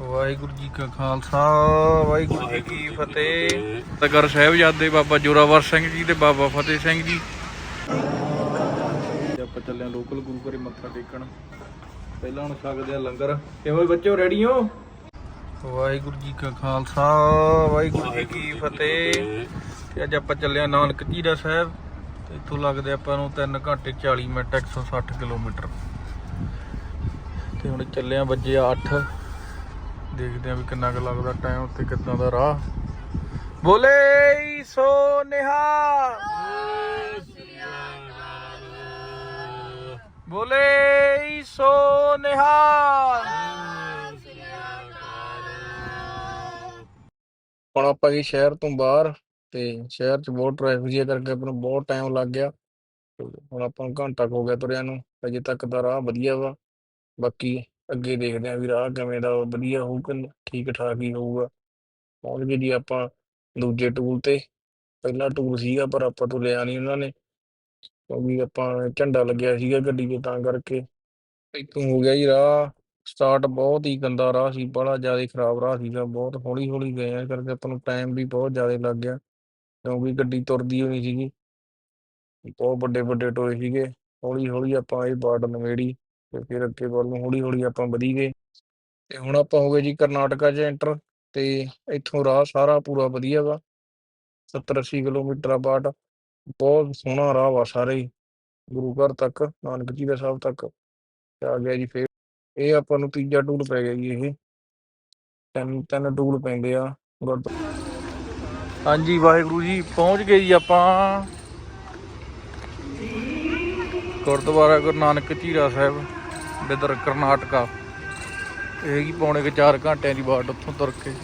ਵਾਹਿਗੁਰੂ ਜੀ ਕਾ ਖਾਲਸਾ, ਵਾਹਿਗੁਰੂ ਜੀ ਕੀ ਫਤਿਹ। ਤਗਰ ਸਾਹਿਬਜ਼ਾਦੇ ਬਾਬਾ ਜੋਰਾਵਰ ਸਿੰਘ ਜੀ ਤੇ ਬਾਬਾ ਫਤਿਹ ਸਿੰਘ ਜੀ। ਆਪਾਂ ਚੱਲੇ ਲੋਕਲ ਗੁਰੂ ਘਰੇ ਮੱਥਾ ਟੇਕਣ। ਪਹਿਲਾਂ ਹੁਣ ਛਕਦੇ ਆ ਲੰਗਰ। ਕਿਵੇਂ ਬੱਚਿਓ ਰੈਡੀ ਹੋ ਵਾਹਿਗੁਰੂ ਜੀ ਕਾ ਖਾਲਸਾ, ਵਾਹਿਗੁਰੂ ਜੀ ਕੀ ਫਤਿਹ। ਤੇ ਅੱਜ ਆਪਾਂ ਚੱਲੇ ਆਂ ਨਾਨਕ ਜੀਰਾ ਸਾਹਿਬ। ਤੇ ਇੱਥੋਂ ਲੱਗਦੇ ਆਪਾਂ ਨੂੰ 3 ਘੰਟੇ 40 ਮਿੰਟ 160 ਕਿਲੋਮੀਟਰ। ਤੇ ਹੁਣ ਚੱਲੇ ਆਂ ਵੱਜੇ 8 ਦੇਖਦੇ ਆਂ ਵੀ ਕਿੰਨਾ ਕੁ ਲੱਗਦਾ ਟਾਈਮ ਤੇ ਕਿੱਦਾਂ ਦਾ ਰਾਹ। ਬੋਲੇ ਸੋ ਨਿਹਾਲ ਬੋਲੇ ਸੋ ਨਿਹਾਲ ਹੁਣ ਆਪਾਂ ਗਏ ਸ਼ਹਿਰ ਤੋਂ ਬਾਹਰ ਤੇ ਸ਼ਹਿਰ 'ਚ ਬਹੁਤ ਟ੍ਰੈਫਿਕ ਜਿਹਾ ਕਰਕੇ ਆਪਾਂ ਨੂੰ ਬਹੁਤ ਟਾਈਮ ਲੱਗ ਗਿਆ। ਹੁਣ ਆਪਾਂ ਨੂੰ ਘੰਟਾ ਕੁ ਹੋ ਗਿਆ ਤੁਰਿਆਂ ਨੂੰ ਅਜੇ ਤੱਕ ਦਾ ਰਾਹ ਵਧੀਆ ਵਾ। ਬਾਕੀ ਅੱਗੇ ਦੇਖਦੇ ਹਾਂ ਵੀ ਰਾਹ ਕਿਵੇਂ ਦਾ ਵਧੀਆ ਹੋਊਗਾ, ਠੀਕ ਠਾਕ ਹੀ ਹੋਊਗਾ। ਪਹੁੰਚ ਗਏ ਜੀ ਆਪਾਂ ਦੂਜੇ ਟੂਲ ਤੇ। ਪਹਿਲਾ ਟੂਲ ਸੀਗਾ ਪਰ ਆਪਾਂ ਤੋਂ ਲਿਆ ਨਹੀਂ ਉਹਨਾਂ ਨੇ। ਕਿਉਂਕਿ ਆਪਾਂ ਝੰਡਾ ਲੱਗਿਆ ਸੀਗਾ ਗੱਡੀ ਤੇ ਤਾਂ ਕਰਕੇ। ਇੱਥੋਂ ਹੋ ਗਿਆ ਜੀ ਰਾਹ। ਸਟਾਰਟ ਬਹੁਤ ਹੀ ਗੰਦਾ ਰਾਹ ਸੀ, ਬੜਾ ਜ਼ਿਆਦਾ ਖਰਾਬ ਰਾਹ ਸੀਗਾ। ਬਹੁਤ ਹੌਲੀ ਹੌਲੀ ਗਏ ਆ ਇਸ ਕਰਕੇ ਆਪਾਂ ਨੂੰ ਟਾਈਮ ਵੀ ਬਹੁਤ ਜ਼ਿਆਦਾ ਲੱਗ ਗਿਆ। ਕਿਉਂਕਿ ਗੱਡੀ ਤੁਰਦੀ ਹੋਈ ਸੀਗੀ। ਬਹੁਤ ਵੱਡੇ ਵੱਡੇ ਟੋਏ ਸੀਗੇ। ਹੌਲੀ ਹੌਲੀ ਆਪਾਂ ਇਹ ਬਾਰਡਰ ਨਵੇੜੀ ਤੇ ਫਿਰ ਅੱਗੇ ਵੱਲ ਨੂੰ ਹੌਲੀ ਹੌਲੀ ਆਪਾਂ ਵਧੀ ਗਏ। ਤੇ ਹੁਣ ਆਪਾਂ ਹੋ ਗਏ ਜੀ ਕਰਨਾਟਕਾ 'ਚ ਐਂਟਰ ਤੇ ਇੱਥੋਂ ਰਾਹ ਸਾਰਾ ਪੂਰਾ ਵਧੀਆ ਵਾ। 70 80 ਕਿਲੋਮੀਟਰ ਆ ਬਾਟ। ਬਹੁਤ ਸੋਹਣਾ ਰਾਹ ਵਾ ਸਾਰੇ ਹੀ। ਗੁਰੂ ਘਰ ਤੱਕ, ਨਾਨਕ ਜੀ ਦੇ ਸਾਹਿਬ ਤੱਕ। ਆ ਗਿਆ ਜੀ ਫਿਰ। ਇਹ ਆਪਾਂ ਨੂੰ ਤੀਜਾ ਟੂਲ ਪੈ ਗਿਆ ਜੀ ਇਹ। ਤਿੰਨ ਤਿੰਨ ਟੂਲ ਪੈਂਦੇ ਆ। ਗੁਰਦ- ਹਾਂਜੀ ਵਾਹਿਗੁਰੂ ਜੀ, ਪਹੁੰਚ ਗਏ ਜੀ ਆਪਾਂ। ਗੁਰਦੁਆਰਾ ਗੁਰੂ ਨਾਨਕ ਝੀਰਾ ਸਾਹਿਬ। ਬਿਦਰ ਕਰਨਾਟਕਾ। ਇਹ ਕੀ ਪੌਣੇ ਕੁ 4 ਘੰਟਿਆਂ ਦੀ ਬਾਟ ਉੱਥੋਂ ਤੁਰ ਕੇ।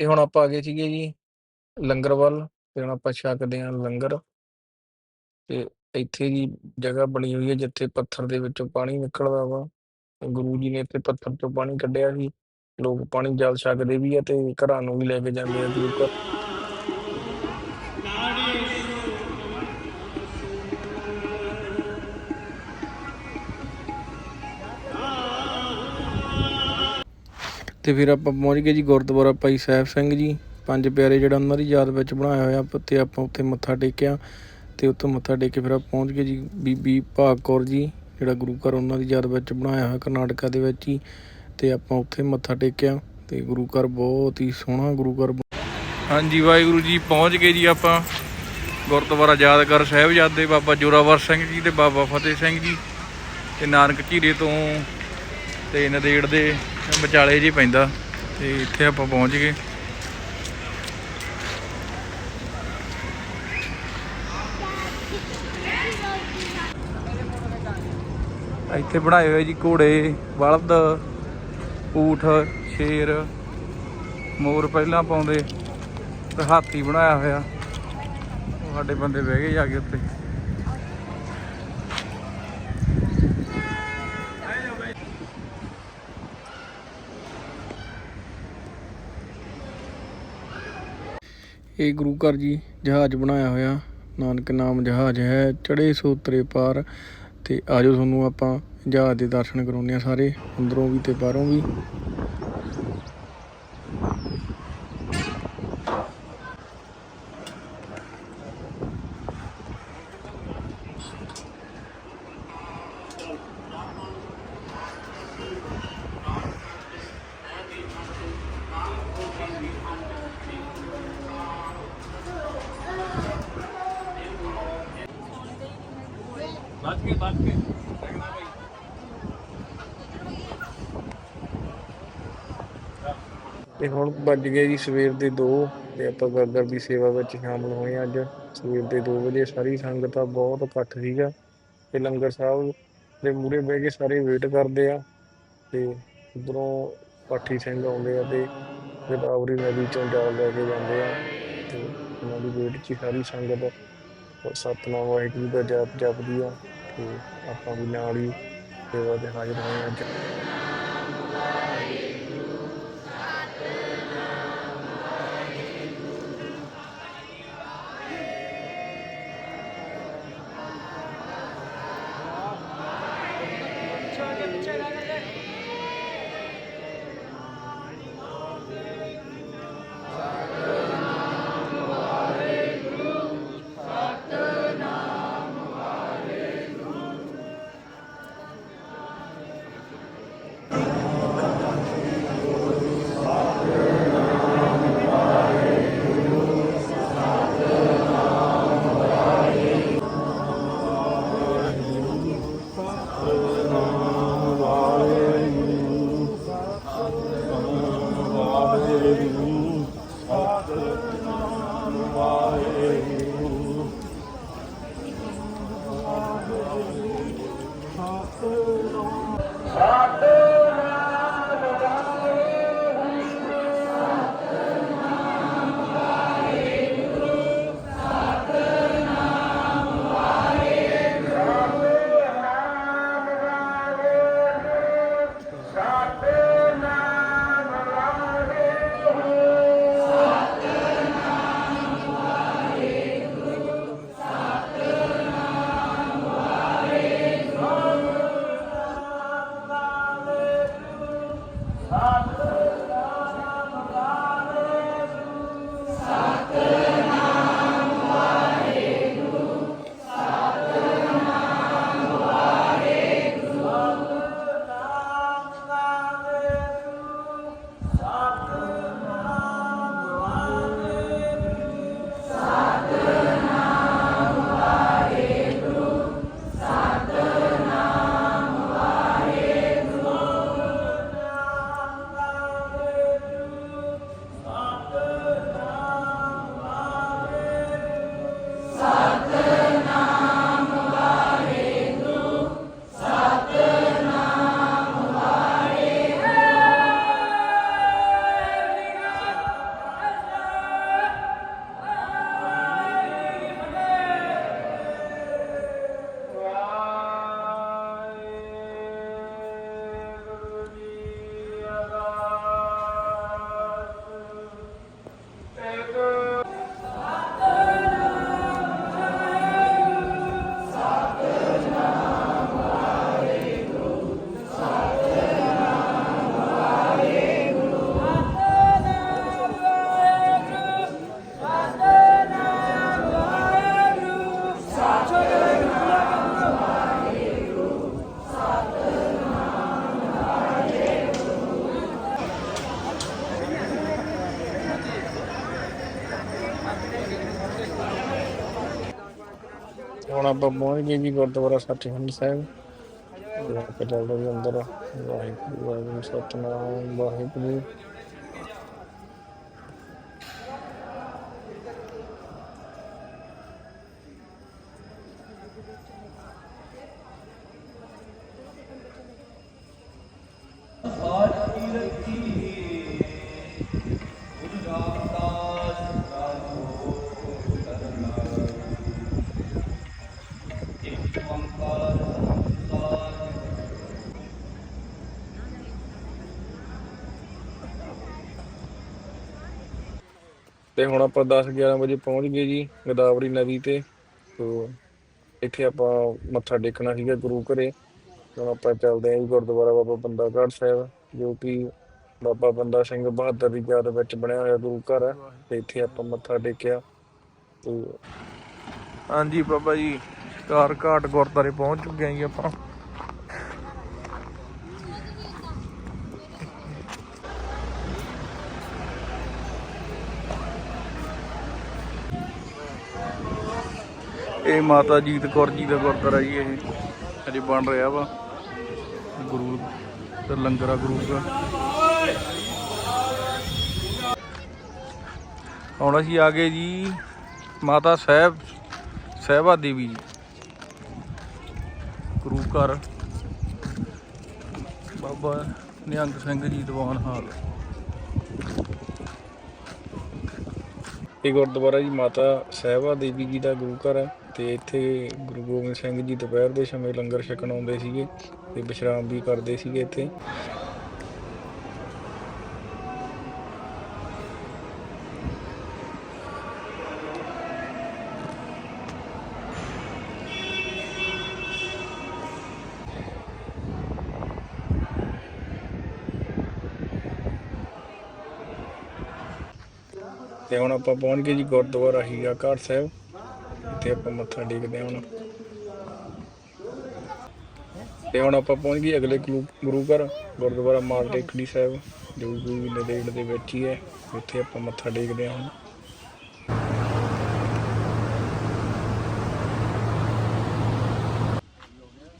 ਤੇ ਹੁਣ ਆਪਾਂ ਆ ਗਏ ਸੀਗੇ ਜੀ ਲੰਗਰ ਵੱਲ, ਤੇ ਹੁਣ ਆਪਾਂ ਛਕਦੇ ਹਾਂ ਲੰਗਰ। ਤੇ ਇੱਥੇ ਜੀ ਜਗ੍ਹਾ ਬਣੀ ਹੋਈ ਹੈ ਜਿੱਥੇ ਪੱਥਰ ਦੇ ਵਿੱਚੋਂ ਪਾਣੀ ਨਿਕਲਦਾ ਵਾ। ਤੇ ਗੁਰੂ ਜੀ ਨੇ ਇੱਥੇ ਪੱਥਰ ਚੋਂ ਪਾਣੀ ਕੱਢਿਆ ਸੀ। ਲੋਕ ਪਾਣੀ ਜਲ ਛਕਦੇ ਵੀ ਆ ਤੇ ਘਰਾਂ ਨੂੰ ਵੀ ਲੈ ਕੇ ਜਾਂਦੇ ਆ ਗੁਰੂ ਤੇ ਫਿਰ ਆਪਾਂ ਪਹੁੰਚ ਗਏ ਜੀ ਗੁਰਦੁਆਰਾ ਭਾਈ ਸਾਹਿਬ ਸਿੰਘ ਜੀ। ਪੰਜ ਪਿਆਰੇ ਜਿਹੜਾ ਉਹਨਾਂ ਦੀ ਯਾਦ ਵਿੱਚ ਬਣਾਇਆ ਹੋਇਆ ਪ- ਤੇ ਆਪਾਂ ਉੱਥੇ ਮੱਥਾ ਟੇਕਿਆ ਤੇ ਉੱਥੋਂ ਮੱਥਾ ਟੇਕ ਕੇ ਫਿਰ ਆਪਾਂ ਪਹੁੰਚ ਗਏ ਜੀ ਬੀਬੀ ਭਾਗ ਕੌਰ ਜੀ, ਜਿਹੜਾ ਗੁਰੂ ਘਰ ਉਹਨਾਂ ਦੀ ਯਾਦ ਵਿੱਚ ਬਣਾਇਆ ਹੋਇਆ ਕਰਨਾਟਕਾ ਦੇ ਵਿੱਚ ਹੀ ਤੇ ਆਪਾਂ ਉੱਥੇ ਮੱਥਾ ਟੇਕਿਆ ਤੇ ਗੁਰੂ ਘਰ ਬਹੁਤ ਹੀ ਸੋਹਣਾ ਗੁਰੂ ਘਰ ਹਾਂਜੀ, ਵਾਹਿਗੁਰੂ ਜੀ ਪਹੁੰਚ ਗਏ ਜੀ ਆਪਾਂ ਗੁਰਦੁਆਰਾ ਯਾਦਗਾਰ ਸਾਹਿਬਜ਼ਾਦੇ ਬਾਬਾ ਜੋਰਾਵਰ ਸਿੰਘ ਜੀ ਤੇ ਬਾਬਾ ਫਤਿਹ ਸਿੰਘ ਜੀ ਤੇ ਨਾਨਕ ਘੀਰੇ ਤੋਂ ਤੇ ਨਦੇੜ ਦੇ ਵਿਚਾਲੇ ਜੀ ਪੈਂਦਾ ਤੇ ਇੱਥੇ ਆਪਾਂ ਪਹੁੰਚ ਗਏ। ਇੱਥੇ ਬਣਾਏ ਹੋਏ ਜੀ ਘੋੜੇ, ਬਲਦ, ਊਠ, ਸ਼ੇਰ, ਮੋਰ ਪਹਿਲਾਂ ਪਾਉਂਦੇ ਤੇ ਹਾਥੀ ਬਣਾਇਆ ਹੋਇਆ। ਸਾਡੇ ਬੰਦੇ ਬਹਿ ਗਏ ਜਾ ਕੇ ਉੱਤੇ ਇਹ ਗੁਰੂ ਘਰ ਜੀ ਜਹਾਜ਼ ਬਣਾਇਆ ਹੋਇਆ। ਨਾਨਕ ਨਾਮ ਜਹਾਜ਼ ਹੈ ਚੜੇ ਸੋ ਉਤਰੇ ਪਾਰ। ਤੇ ਆਜੋ ਤੁਹਾਨੂੰ ਆਪਾਂ ਜਹਾਜ਼ ਦੇ ਦਰਸ਼ਨ ਕਰਾਉਂਦੇ ਆ ਸਾਰੇ, ਅੰਦਰੋਂ ਵੀ ਤੇ ਬਾਹਰੋਂ ਵੀ। ਤੇ ਹੁਣ ਵੱਜ ਗਏ ਜੀ ਸਵੇਰ ਦੇ 2 ਤੇ ਆਪਾਂ ਗਰਗਰ ਦੀ ਸੇਵਾ ਵਿੱਚ ਸ਼ਾਮਲ ਹੋਏ ਅੱਜ। ਸਵੇਰ ਦੇ 2 ਵਜੇ ਸਾਰੀ ਸੰਗਤ ਦਾ ਬਹੁਤ ਇਕੱਠ ਸੀਗਾ। ਤੇ ਲੰਗਰ ਸਾਹਿਬ ਦੇ ਮੂਹਰੇ ਬਹਿ ਕੇ ਸਾਰੇ ਵੇਟ ਕਰਦੇ ਆ ਤੇ ਉਧਰੋਂ ਪਾਠੀ ਸਿੰਘ ਆਉਂਦੇ ਆ ਤੇ ਗੋਦਾਵਰੀ ਨਦੀ ਚੋਂ ਜਲ ਲੈ ਕੇ ਜਾਂਦੇ ਆ। ਤੇ ਉਹਨਾਂ ਦੀ ਵੇਟ 'ਚ ਸਾਰੀ ਸੰਗਤ, ਸਤਨਾਮ ਵਾਹਿਗੁਰੂ ਦਾ ਜਪ ਜਪਦੀ ਆ। ਤੇ ਆਪਾਂ ਵੀ ਨਾਲ ਹੀ ਸੇਵਾ ਦੇ ਹਾਜ਼ਰ ਹੋਏ ਅੱਜ। ਹੁਣ ਆਪਾਂ ਪਹੁੰਚ ਗਏ ਜੀ ਗੁਰਦੁਆਰਾ ਸੱਚਖੰਡ ਸਾਹਿਬ। ਤੇ ਆਪਾਂ ਚੱਲਦੇ ਜੀ ਅੰਦਰ। ਵਾਹਿਗੁਰੂ ਵਾਹਿਗੁਰੂ, ਸਤਨਾਮ, ਵਾਹਿਗੁਰੂ। ਤੇ ਹੁਣ ਆਪਾਂ 10 11 ਵਜੇ ਪਹੁੰਚ ਗਏ ਜੀ, ਗੋਦਾਵਰੀ ਨਦੀ ਤੇ। ਤੇ ਇੱਥੇ ਆਪਾਂ ਮੱਥਾ ਟੇਕਣਾ ਸੀਗਾ ਗੁਰੂ ਘਰੇ। ਹੁਣ ਆਪਾਂ ਚੱਲਦੇ ਆਂ ਜੀ ਗੁਰਦੁਆਰਾ ਬਾਬਾ ਬੰਦਾ ਘਾਟ ਸਾਹਿਬ, ਜੋ ਕਿ ਬਾਬਾ ਬੰਦਾ ਸਿੰਘ ਬਹਾਦਰ ਦੀ ਯਾਦ ਵਿੱਚ ਬਣਿਆ ਹੋਇਆ ਗੁਰੂ ਘਰ ਹੈ, ਤੇ ਇੱਥੇ ਆਪਾਂ ਮੱਥਾ ਟੇਕਿਆ। ਤੇ ਹਾਂਜੀ ਬਾਬਾ ਜੀ ਕਾਰ ਘਾਟ ਗੁਰਦੁਆਰੇ ਪਹੁੰਚ ਚੁੱਕੇ ਆਂ ਜੀ ਆਪਾਂ। ਇਹ ਮਾਤਾ ਜੀਤ ਕੌਰ ਜੀ ਦਾ ਗੁਰਦੁਆਰਾ ਜੀ ਇਹ ਅਜੇ ਬਣ ਰਿਹਾ ਵਾ। ਗੁਰੂ ਤੇ ਲੰਗਰਾ ਗੁਰੂ ਦਾ। ਹੁਣ ਅਸੀਂ ਆ ਗਏ ਜੀ ਮਾਤਾ ਸਾਹਿਬ, ਸਹਿਬਾ ਦੇਵੀ ਜੀ। ਗੁਰੂ ਘਰ। ਬਾਬਾ ਨਿਹੰਗ ਸਿੰਘ ਜੀ ਦੀਵਾਨ ਹਾਲ। ਇਹ ਗੁਰਦੁਆਰਾ ਜੀ ਮਾਤਾ ਸਹਿਬਾ ਦੇਵੀ ਜੀ ਦਾ ਗੁਰੂ ਘਰ ਹੈ। ਤੇ ਇੱਥੇ ਗੁਰੂ ਗੋਬਿੰਦ ਸਿੰਘ ਜੀ ਦੁਪਹਿਰ ਦੇ ਸਮੇਂ ਲੰਗਰ ਛਕਣ ਆਉਂਦੇ ਸੀਗੇ ਤੇ ਵਿਸ਼ਰਾਮ ਵੀ ਕਰਦੇ ਸੀਗੇ ਇੱਥੇ। ਤੇ ਹੁਣ ਆਪਾਂ ਪਹੁੰਚ ਗਏ ਜੀ ਗੁਰਦੁਆਰਾ ਹੀਰਾ ਘਾਟ ਸਾਹਿਬ। ਇੱਥੇ ਆਪਾਂ ਮੱਥਾ ਟੇਕਦੇ ਹਾਂ ਹੁਣ। ਤੇ ਹੁਣ ਆਪਾਂ ਪਹੁੰਚ ਗਏ ਅਗਲੇ ਗੁਰੂ ਗੁਰੂ ਘਰ, ਗੁਰਦੁਆਰਾ ਮਾਲ ਟੇਕੜੀ ਸਾਹਿਬ, ਜੋ ਵੀ ਨਦੇੜ ਦੇ ਵਿੱਚ ਹੀ ਹੈ। ਉੱਥੇ ਆਪਾਂ ਮੱਥਾ ਟੇਕਦੇ ਹਾਂ ਹੁਣ।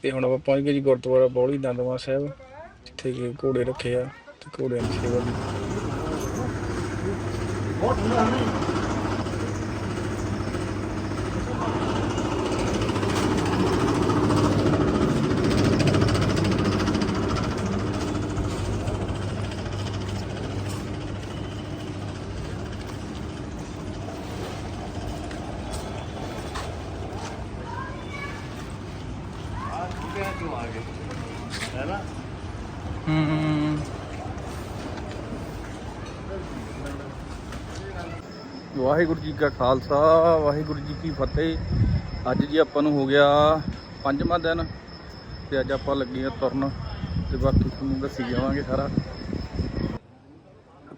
ਤੇ ਹੁਣ ਆਪਾਂ ਪਹੁੰਚ ਗਏ ਜੀ ਗੁਰਦੁਆਰਾ ਬੌਲੀ ਦੰਦਵਾ ਸਾਹਿਬ, ਜਿੱਥੇ ਕਿ ਘੋੜੇ ਰੱਖੇ ਆ ਤੇ ਘੋੜਿਆਂ ਦੀ ਸੇਵਾ ਵੀ ਹੂੰ ਵਾਹਿਗੁਰੂ ਜੀ ਕਾ ਖਾਲਸਾ ਵਾਹਿਗੁਰੂ ਜੀ ਕੀ ਫਤਿਹ। ਅੱਜ ਜੀ ਆਪਾਂ ਨੂੰ ਹੋ ਗਿਆ ਪੰਜਵਾਂ ਦਿਨ ਤੇ ਅੱਜ ਆਪਾਂ ਲੱਗੇ ਆ ਤੁਰਨ ਤੇ ਬਾਕੀ ਤੁਹਾਨੂੰ ਦੱਸੀ ਜਾਵਾਂਗੇ ਸਾਰਾ।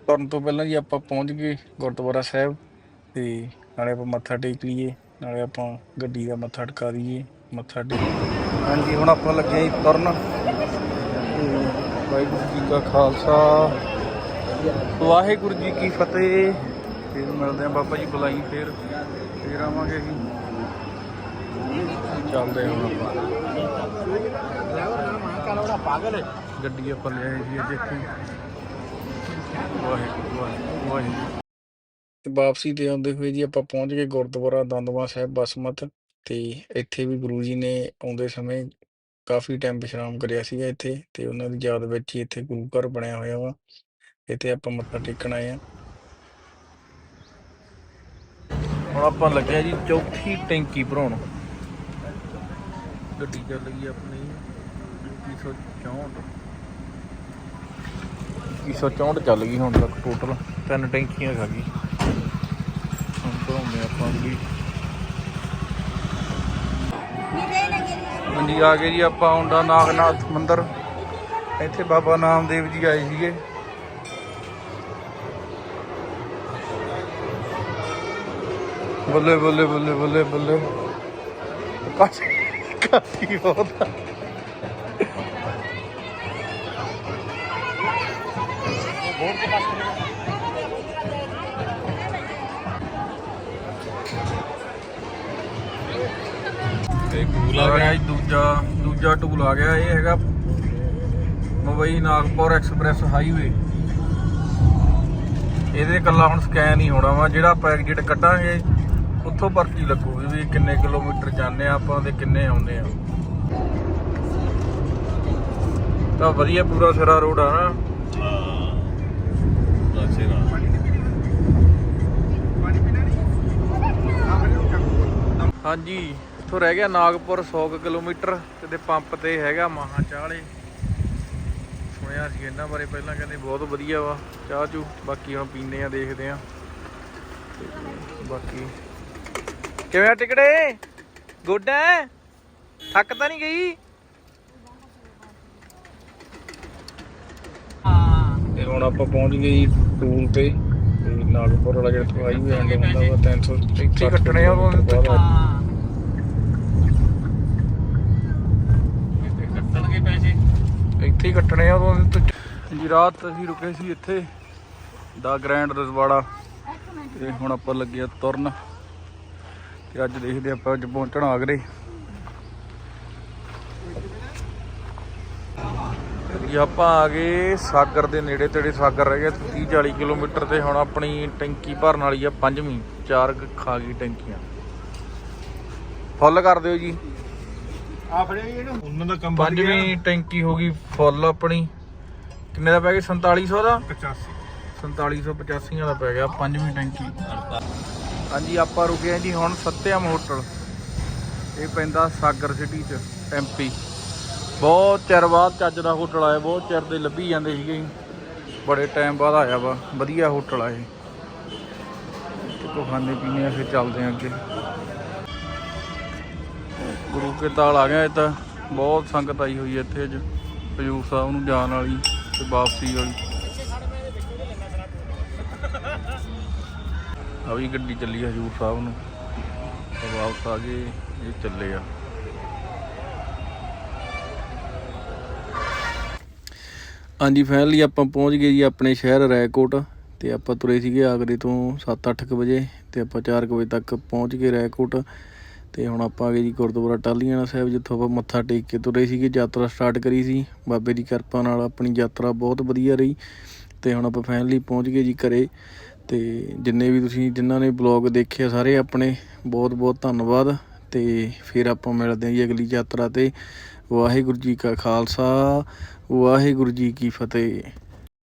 ਤੁਰਨ ਤੋਂ ਪਹਿਲਾਂ ਜੀ ਆਪਾਂ ਪਹੁੰਚ ਗਏ ਗੁਰਦੁਆਰਾ ਸਾਹਿਬ ਤੇ ਨਾਲੇ ਆਪਾਂ ਮੱਥਾ ਟੇਕ ਲਈਏ ਨਾਲੇ ਆਪਾਂ ਗੱਡੀ ਦਾ ਮੱਥਾ ਟਿਕਾ ਦਈਏ ਮੱਥਾ ਟੇਕ ਹਾਂਜੀ ਹੁਣ ਆਪਾਂ ਲੱਗੇ ਆਂ ਜੀ ਤੁਰਨ। ਵਾਹਿਗੁਰੂ ਜੀ ਕਾ ਖਾਲਸਾ। ਵਾਹਿਗੁਰੂ ਜੀ ਕੀ ਫਤਿਹ। ਫਿਰ ਮਿਲਦੇ ਆ ਬਾਬਾ ਜੀ ਬੁਲਾਈ ਫਿਰ। ਫਿਰ ਆਵਾਂਗੇ ਜੀ ਚੱਲਦੇ ਹਾਂ ਆਪਾਂ। ਗੱਡੀ ਆਪਾਂ ਲੈ ਆਏ ਜੀ ਅੱਜ ਵਾਹਿਗੁਰੂ ਵਾਹਿਗੁਰੂ ਵਾਹਿਗੁਰੂ। ਤੇ ਵਾਪਸੀ ਤੇ ਆਉਂਦੇ ਹੋਏ ਜੀ ਆਪਾਂ ਪਹੁੰਚ ਗਏ ਗੁਰਦੁਆਰਾ ਦੰਦਵਾ ਸਾਹਿਬ ਬਸਮਤ। ਤੇ ਇੱਥੇ ਵੀ ਗੁਰੂ ਜੀ ਨੇ ਆਉਂਦੇ ਸਮੇਂ ਕਾਫੀ ਟਾਈਮ ਵਿਸ਼ਰਾਮ ਕਰਿਆ ਸੀਗਾ ਇੱਥੇ ਤੇ ਉਹਨਾਂ ਦੀ ਯਾਦ ਵਿੱਚ ਹੀ ਇੱਥੇ ਗੁਰੂ ਘਰ ਬਣਿਆ ਹੋਇਆ ਵਾ ਇੱਥੇ ਆਪਾਂ ਮੱਥਾ ਟੇਕਣ ਆਏ ਆ ਹੁਣ ਆਪਾਂ ਲੱਗੇ ਆ ਜੀ ਚੌਥੀ ਟੈਂਕੀ ਭਰਾਉਣ। ਗੱਡੀ ਚੱਲ ਗਈ ਆਪਣੀ 264 264 ਚੱਲ ਗਈ ਹੁਣ ਤੱਕ ਟੋਟਲ ਤਿੰਨ ਟੈਂਕੀਆਂ ਖਾ ਗਈ। ਹੁਣ ਭਰਾਉਂਦੇ ਆਪਾਂ ਅਗਲੀ। ਮੰਡੀ ਆ ਗਏ ਜੀ ਆਪਾਂ ਆਉਂਦਾ ਨਾਗਨਾਥ ਮੰਦਿਰ। ਇੱਥੇ ਬਾਬਾ ਨਾਮਦੇਵ ਜੀ ਆਏ ਸੀਗੇ। ਬੱਲੇ ਬੱਲੇ ਬੱਲੇ ਬੱਲੇ ਬੱਲੇ। ਕਾਸ਼ ਕਾਫੀ ਬਹੁਤ। ਆ। ਇਹ ਆ ਗਿਆ ਦੂਜਾ ਦੂਜਾ ਟੂਲ ਆ ਗਿਆ ਇਹ ਹੈਗਾ ਮੁੰਬਈ ਨਾਗਪੁਰ ਐਕਸਪ੍ਰੈਸ ਹਾਈਵੇ। ਇਹਦੇ ਕੱਲਾ ਹੁਣ ਸਕੈਨ ਹੀ ਹੋਣਾ ਵਾ ਜਿਹੜਾ ਐਗਜ਼ਿਟ ਕੱਟਾਂਗੇ ਉੱਥੋਂ ਪਰਚੀ ਲੱਗੂਗੀ ਵੀ ਕਿੰਨੇ ਕਿਲੋਮੀਟਰ ਜਾਂਦੇ ਆ ਆਪਾਂ ਤੇ ਕਿੰਨੇ ਆਉਂਦੇ ਆ। ਤਾਂ ਵਧੀਆ ਪੂਰਾ ਸਿਰਾ ਰੋਡ ਆ ਨਾ। ਹਾਂਜੀ। ਇੱਥੋਂ ਰਹਿ ਗਿਆ ਨਾਗਪੁਰ 100 ਕੁ ਕਿਲੋਮੀਟਰ ਤੇ ਤੇ ਪੰਪ ਤੇ ਹੈਗਾ ਮਹਾ ਚਾਲੇ। ਸੁਣਿਆ ਸੀ ਇਹਨਾਂ ਬਾਰੇ ਪਹਿਲਾਂ ਕਹਿੰਦੇ ਬਹੁਤ ਵਧੀਆ ਵਾ ਚਾਹ ਚੂ। ਬਾਕੀ ਹੁਣ ਪੀਂਦੇ ਆ ਦੇਖਦੇ ਆ। ਬਾਕੀ ਕਿਵੇਂ ਆ ਟਿਕੜੇ? ਗੁੱਡ ਹੈ ਥੱਕ ਤਾਂ ਨਹੀਂ ਗਈ? ਤੇ ਹੁਣ ਆਪਾਂ ਪਹੁੰਚ ਗਏ ਜੀ ਟੂਲ ਤੇ। ਤੇ ਨਾਗਪੁਰ ਵਾਲਾ ਜਿਹੜਾ ਹਾਈਵੇ ਆਂਦੇ ਹੁੰਦਾ ਵਾ 300 ਇੱਥੇ ਹੀ ਕੱਟਣੇ ਆ ਉਦੋਂ ਦੇ ਉੱਤੇ। ਇੱਥੇ ਹੀ ਕੱਟਣੇ ਆ ਉਦੋਂ ਜੀ, ਰਾਤ ਅਸੀਂ ਰੁਕੇ ਸੀ ਇੱਥੇ, ਦਾ ਗ੍ਰੈਂਡ ਰਜਵਾੜਾ। ਤੇ ਹੁਣ ਆਪਾਂ ਲੱਗੇ ਆ ਤੁਰਨ। ਤੇ ਅੱਜ ਦੇਖਦੇ ਆਪਾਂ ਅੱਜ ਪਹੁੰਚਣਾ ਆਗਰੇ। ਜੀ, ਆਪਾਂ ਆ ਗਏ ਸਾਗਰ ਦੇ ਨੇੜੇ ਤੇੜੇ। ਸਾਗਰ ਰਹਿ ਗਿਆ 30 40 ਕਿਲੋਮੀਟਰ ਤੇ। ਹੁਣ ਆਪਣੀ ਟੈਂਕੀ ਭਰਨ ਵਾਲੀ ਆ ਪੰਜਵੀਂ। ਚਾਰ ਕੁ ਖਾ ਗਈ ਟੈਂਕੀਆਂ। ਫੁੱਲ ਕਰ ਦਿਓ ਜੀ। ਆ ਫੜਿਆ ਜੀ ਇਹਨੂੰ। ਉਹਨਾਂ ਦਾ ਕੰਮ ਪੰਜਵੀਂ ਟੈਂਕੀ ਹੋ ਗਈ ਫੁੱਲ ਆਪਣੀ। ਕਿੰਨੇ ਦਾ ਪੈ ਗਿਆ? 4700 ਦਾ? 85 4785 ਦਾ ਪੈ ਗਿਆ ਪੰਜਵੀਂ ਟੈਂਕੀ। ਹਾਂਜੀ ਆਪਾਂ ਰੁਕੇ ਆ ਜੀ ਹੁਣ ਸੱਤਿਆਮ ਹੋਟਲ ਇਹ ਪੈਂਦਾ ਸਾਗਰ ਸਿਟੀ ਚ ਐਮਪੀ ਬਹੁਤ ਚਿਰ ਬਾਅਦ ਚੱਜ ਦਾ ਹੋਟਲ ਆਇਆ ਬਹੁਤ ਚਿਰ ਦੇ ਲੱਭੀ ਜਾਂਦੇ ਸੀਗੇ ਜੀ। ਬੜੇ ਟਾਈਮ ਬਾਅਦ ਆਇਆ ਵਾ ਵਧੀਆ ਹੋਟਲ ਆ ਇਹ। ਕਿਤੋਂ ਖਾਣੇ ਪੀਣੇ ਆ ਫਿਰ ਚੱਲਦੇ ਆ ਅੱਗੇ। ਗੁਰੂ ਕੇ ਤਾਲ ਆ ਗਿਆ ਇਹ ਤਾਂ। ਬਹੁਤ ਸੰਗਤ ਆਈ ਹੋਈ ਹੈ ਇੱਥੇ ਅੱਜ, ਹਜੂਰ ਸਾਹਿਬ ਨੂੰ ਜਾਣ ਵਾਲੀ ਤੇ ਵਾਪਸੀ ਵਾਲੀ। ਆ ਵੀ ਗੱਡੀ ਚੱਲੀ ਹਜੂਰ ਸਾਹਿਬ ਨੂੰ। ਵਾਪਸ ਆ ਗਏ, ਇਹ ਚੱਲੇ ਆ। ਹਾਂਜੀ ਫਾਈਨਲੀ ਆਪਾਂ ਪਹੁੰਚ ਗਏ ਜੀ ਆਪਣੇ ਸ਼ਹਿਰ ਰੈਕੋਟ ਤੇ ਆਪਾਂ ਤੁਰੇ ਸੀਗੇ ਆਗਰੇ ਤੋਂ 7-8 ਵਜੇ ਤੇ ਆਪਾਂ 4 ਵਜੇ ਤੱਕ ਪਹੁੰਚ ਗਏ ਰੈਕੋਟ ਤੇ ਹੁਣ ਆਪਾਂ ਆ ਗਏ ਜੀ ਗੁਰਦੁਆਰਾ ਟਾਲੀਆਣਾ ਸਾਹਿਬ, ਜਿੱਥੋਂ ਆਪਾਂ ਮੱਥਾ ਟੇਕ ਕੇ ਤੁਰੇ ਸੀਗੇ, ਯਾਤਰਾ ਸਟਾਰਟ ਕਰੀ ਸੀ। ਬਾਬੇ ਦੀ ਕਿਰਪਾ ਨਾਲ ਆਪਣੀ ਯਾਤਰਾ ਬਹੁਤ ਵਧੀਆ ਰਹੀ ਤੇ ਹੁਣ ਆਪਾਂ ਫਾਈਨਲੀ ਪਹੁੰਚ ਗਏ ਜੀ ਘਰੇ। ਤੇ ਜਿੰਨੇ ਵੀ ਤੁਸੀਂ, ਜਿਨ੍ਹਾਂ ਨੇ ਬਲੌਗ ਦੇਖਿਆ ਸਾਰੇ ਆਪਣੇ, ਬਹੁਤ ਬਹੁਤ ਧੰਨਵਾਦ। ਤੇ ਫਿਰ ਆਪਾਂ ਮਿਲਦੇ ਹਾਂ ਜੀ ਅਗਲੀ ਯਾਤਰਾ ਤੇ। ਵਾਹਿਗੁਰੂ ਜੀ ਕਾ ਖਾਲਸਾ, ਵਾਹਿਗੁਰੂ ਜੀ ਕੀ ਫਤਿਹ।